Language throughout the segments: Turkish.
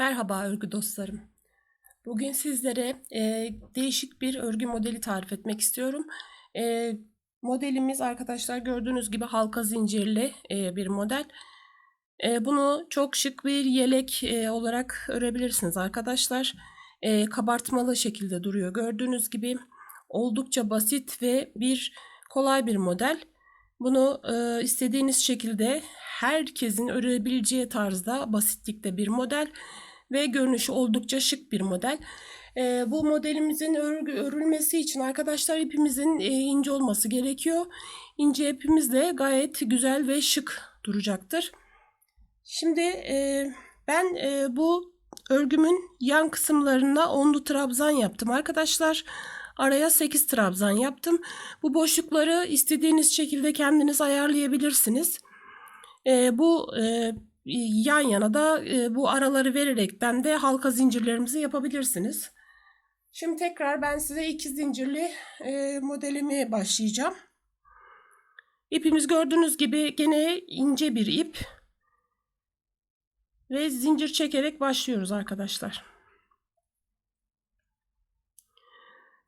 Merhaba örgü dostlarım. Bugün sizlere e, değişik bir örgü modeli tarif etmek istiyorum. E, modelimiz arkadaşlar gördüğünüz gibi halka zincirli e, bir model. E, bunu çok şık bir yelek e, olarak örebilirsiniz arkadaşlar. E, kabartmalı şekilde duruyor gördüğünüz gibi. Oldukça basit ve bir kolay bir model. Bunu e, istediğiniz şekilde herkesin örebileceği tarzda basitlikte bir model ve görünüşü oldukça şık bir model. E, bu modelimizin örgü, örülmesi için arkadaşlar ipimizin e, ince olması gerekiyor. İnce ipimiz de gayet güzel ve şık duracaktır. Şimdi e, ben e, bu örgümün yan kısımlarına onlu trabzan yaptım arkadaşlar. Araya 8 trabzan yaptım. Bu boşlukları istediğiniz şekilde kendiniz ayarlayabilirsiniz. E, bu e, yan yana da bu araları vererekten de halka zincirlerimizi yapabilirsiniz. Şimdi tekrar ben size iki zincirli modelimi başlayacağım. İpimiz gördüğünüz gibi gene ince bir ip. Ve zincir çekerek başlıyoruz arkadaşlar.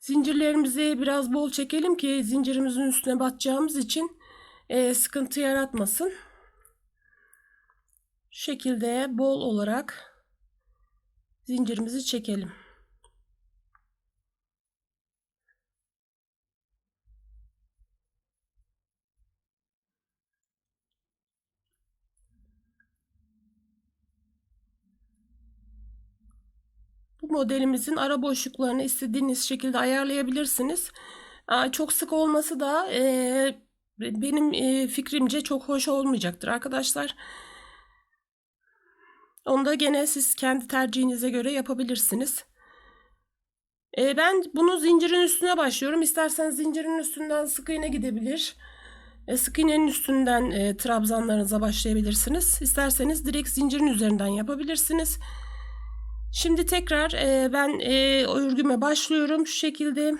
Zincirlerimizi biraz bol çekelim ki zincirimizin üstüne batacağımız için sıkıntı yaratmasın. Şekilde bol olarak zincirimizi çekelim. Bu modelimizin ara boşluklarını istediğiniz şekilde ayarlayabilirsiniz. Çok sık olması da benim fikrimce çok hoş olmayacaktır arkadaşlar. Onu da gene siz kendi tercihinize göre yapabilirsiniz. Ben bunu zincirin üstüne başlıyorum. İsterseniz zincirin üstünden sık iğne gidebilir. Sık iğnenin üstünden trabzanlarınıza başlayabilirsiniz. İsterseniz direkt zincirin üzerinden yapabilirsiniz. Şimdi tekrar e, ben e, örgüme başlıyorum. Şu şekilde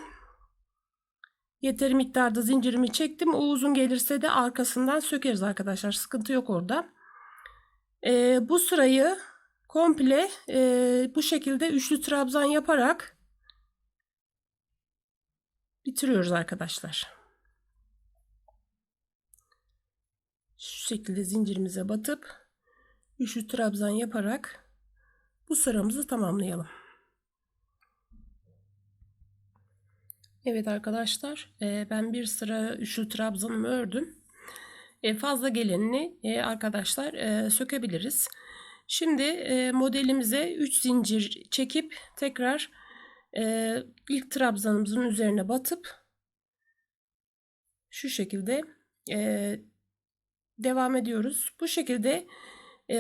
yeteri miktarda zincirimi çektim. O uzun gelirse de arkasından sökeriz arkadaşlar. Sıkıntı yok orada. E, bu sırayı komple e, bu şekilde üçlü trabzan yaparak bitiriyoruz arkadaşlar. Şu şekilde zincirimize batıp üçlü trabzan yaparak bu sıramızı tamamlayalım. Evet arkadaşlar ben bir sıra üçlü trabzanımı ördüm. E, fazla gelenini e, arkadaşlar sökebiliriz. Şimdi modelimize 3 zincir çekip tekrar ilk trabzanımızın üzerine batıp şu şekilde devam ediyoruz. Bu şekilde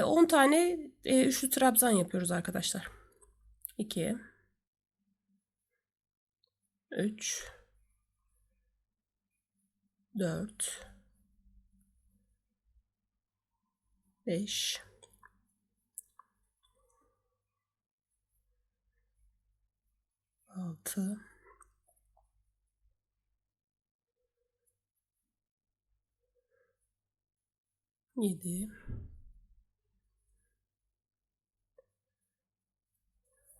10 tane üçlü trabzan yapıyoruz arkadaşlar. 2 3 4 5 6 7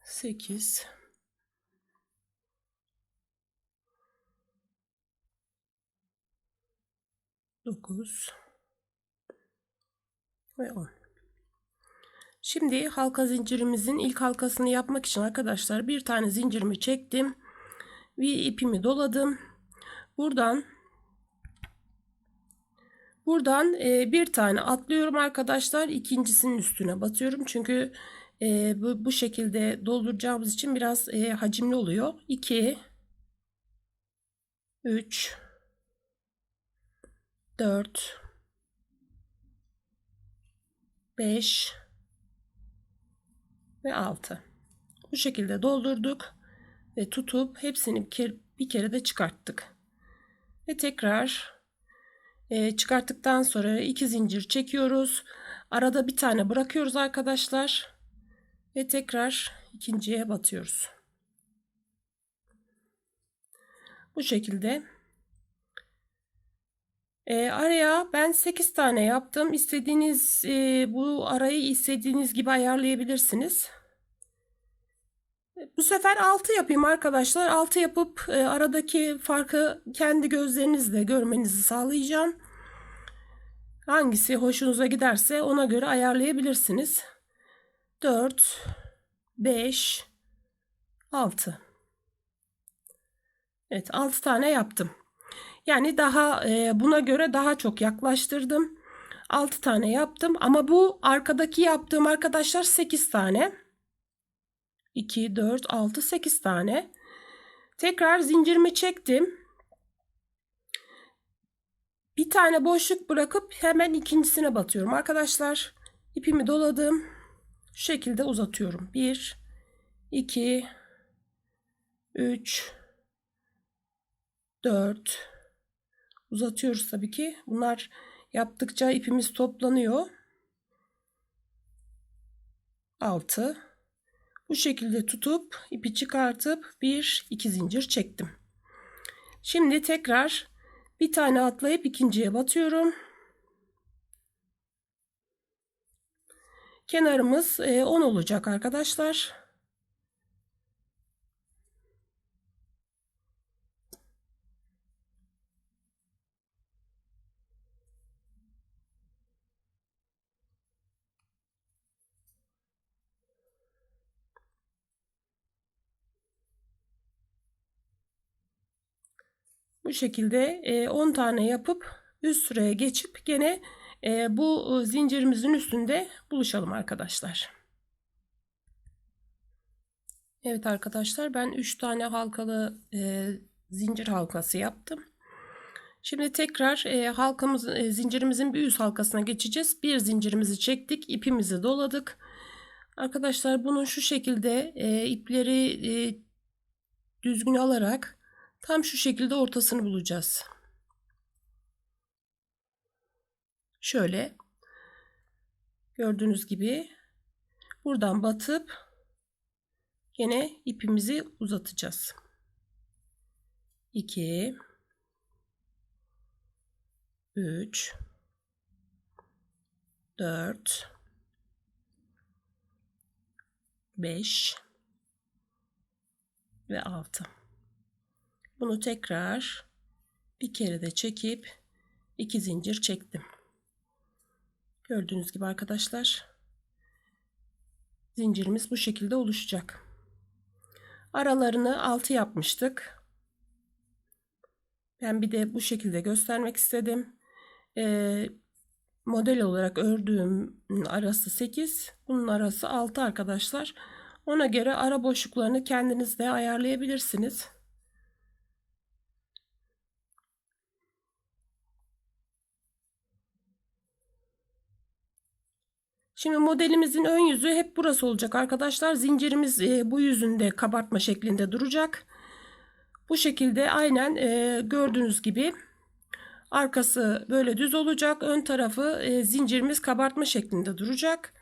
8 9 ve 10. Şimdi halka zincirimizin ilk halkasını yapmak için arkadaşlar bir tane zincirimi çektim. Bir ipimi doladım. Buradan buradan bir tane atlıyorum arkadaşlar. ikincisinin üstüne batıyorum. Çünkü e, bu, bu şekilde dolduracağımız için biraz e, hacimli oluyor. 2 3 4 5 ve 6 bu şekilde doldurduk ve tutup hepsini bir kere, de çıkarttık. Ve tekrar e, çıkarttıktan sonra iki zincir çekiyoruz. Arada bir tane bırakıyoruz arkadaşlar ve tekrar ikinciye batıyoruz. Bu şekilde e, araya ben 8 tane yaptım. İstediğiniz e, bu arayı istediğiniz gibi ayarlayabilirsiniz. Bu sefer 6 yapayım arkadaşlar. 6 yapıp e, aradaki farkı kendi gözlerinizle görmenizi sağlayacağım. Hangisi hoşunuza giderse ona göre ayarlayabilirsiniz. 4 5 6 Evet 6 tane yaptım. Yani daha e, buna göre daha çok yaklaştırdım. 6 tane yaptım ama bu arkadaki yaptığım arkadaşlar 8 tane. 2 4 6 8 tane. Tekrar zincirimi çektim. Bir tane boşluk bırakıp hemen ikincisine batıyorum arkadaşlar. İpimi doladım. Şu şekilde uzatıyorum. 1 2 3 4 uzatıyoruz tabii ki. Bunlar yaptıkça ipimiz toplanıyor. 6 bu şekilde tutup ipi çıkartıp bir iki zincir çektim. Şimdi tekrar bir tane atlayıp ikinciye batıyorum. Kenarımız 10 olacak arkadaşlar. Bu şekilde 10 tane yapıp üst sıraya geçip gene bu zincirimizin üstünde buluşalım arkadaşlar. Evet arkadaşlar ben 3 tane halkalı zincir halkası yaptım. Şimdi tekrar e, halkamız e, zincirimizin bir üst halkasına geçeceğiz. Bir zincirimizi çektik, ipimizi doladık. Arkadaşlar bunun şu şekilde e, ipleri e, düzgün alarak Tam şu şekilde ortasını bulacağız. Şöyle. Gördüğünüz gibi buradan batıp yine ipimizi uzatacağız. 2 3 4 5 ve 6 bunu tekrar bir kere de çekip iki zincir çektim. Gördüğünüz gibi arkadaşlar zincirimiz bu şekilde oluşacak. Aralarını 6 yapmıştık. Ben bir de bu şekilde göstermek istedim. Ee, model olarak ördüğüm arası 8. Bunun arası 6 arkadaşlar. Ona göre ara boşluklarını kendiniz de ayarlayabilirsiniz. Şimdi modelimizin ön yüzü hep burası olacak arkadaşlar. Zincirimiz e, bu yüzünde kabartma şeklinde duracak. Bu şekilde aynen e, gördüğünüz gibi arkası böyle düz olacak. Ön tarafı e, zincirimiz kabartma şeklinde duracak.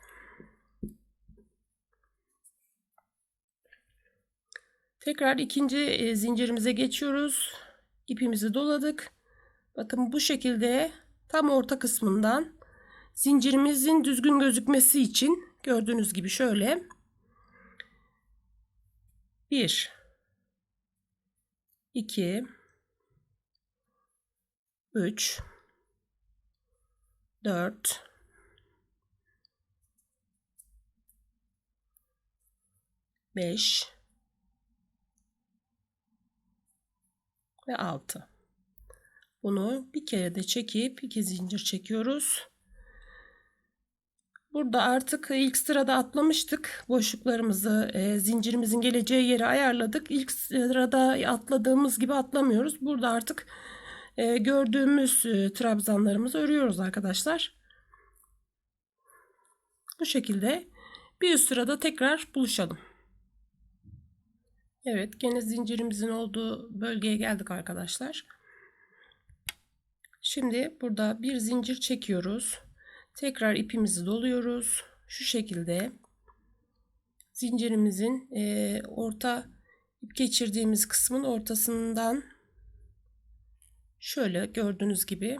Tekrar ikinci zincirimize geçiyoruz. İpimizi doladık. Bakın bu şekilde tam orta kısmından zincirimizin düzgün gözükmesi için gördüğünüz gibi şöyle. 1 2 3 4 5 ve 6 bunu bir kere de çekip iki zincir çekiyoruz Burada artık ilk sırada atlamıştık. Boşluklarımızı e, zincirimizin geleceği yere ayarladık. İlk sırada atladığımız gibi atlamıyoruz. Burada artık e, gördüğümüz e, trabzanlarımızı örüyoruz arkadaşlar. Bu şekilde bir üst sırada tekrar buluşalım. Evet gene zincirimizin olduğu bölgeye geldik arkadaşlar. Şimdi burada bir zincir çekiyoruz. Tekrar ipimizi doluyoruz. Şu şekilde zincirimizin e, orta ip geçirdiğimiz kısmın ortasından şöyle gördüğünüz gibi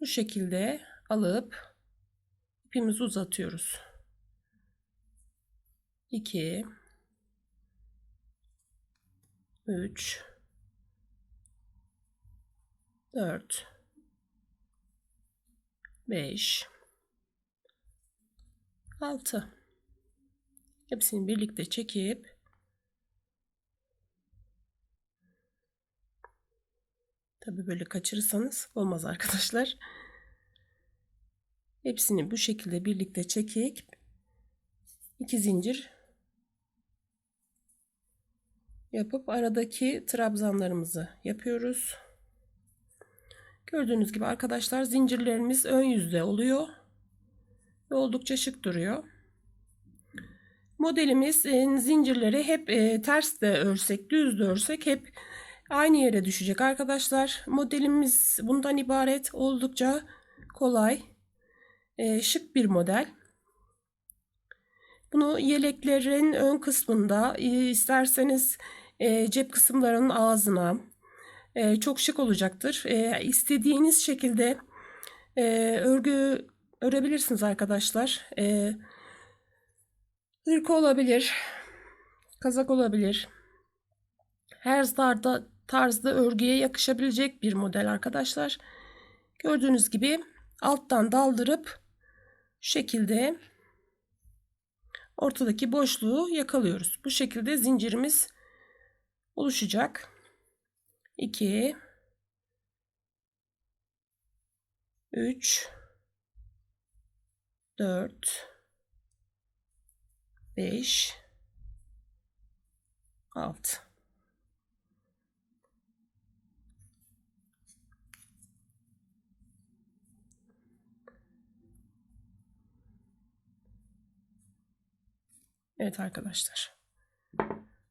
bu şekilde alıp ipimizi uzatıyoruz. 2 3 4 5 6 Hepsini birlikte çekip Tabi böyle kaçırırsanız olmaz arkadaşlar. Hepsini bu şekilde birlikte çekip iki zincir yapıp aradaki trabzanlarımızı yapıyoruz. Gördüğünüz gibi arkadaşlar zincirlerimiz ön yüzde oluyor. Ve oldukça şık duruyor. Modelimiz e, zincirleri hep e, ters de örsek düz de örsek hep aynı yere düşecek arkadaşlar. Modelimiz bundan ibaret oldukça kolay e, şık bir model. Bunu yeleklerin ön kısmında isterseniz cep kısımlarının ağzına e, çok şık olacaktır. E, istediğiniz şekilde e, örgü örebilirsiniz arkadaşlar. E, hırka olabilir, kazak olabilir. Her tarzda, tarzda örgüye yakışabilecek bir model arkadaşlar. Gördüğünüz gibi alttan daldırıp şu şekilde ortadaki boşluğu yakalıyoruz. Bu şekilde zincirimiz oluşacak. 2 3 4 5 6 Evet arkadaşlar.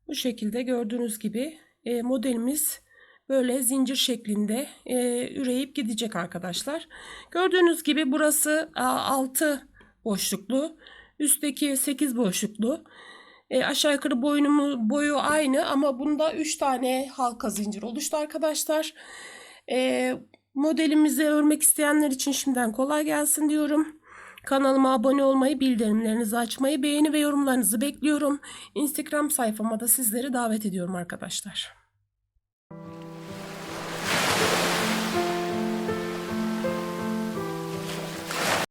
Bu şekilde gördüğünüz gibi e, modelimiz böyle zincir şeklinde e, üreyip gidecek arkadaşlar. Gördüğünüz gibi burası a, 6 boşluklu. Üstteki 8 boşluklu. E, aşağı yukarı boynumu, boyu aynı ama bunda 3 tane halka zincir oluştu arkadaşlar. E, modelimizi örmek isteyenler için şimdiden kolay gelsin diyorum. Kanalıma abone olmayı, bildirimlerinizi açmayı, beğeni ve yorumlarınızı bekliyorum. Instagram sayfama da sizleri davet ediyorum arkadaşlar.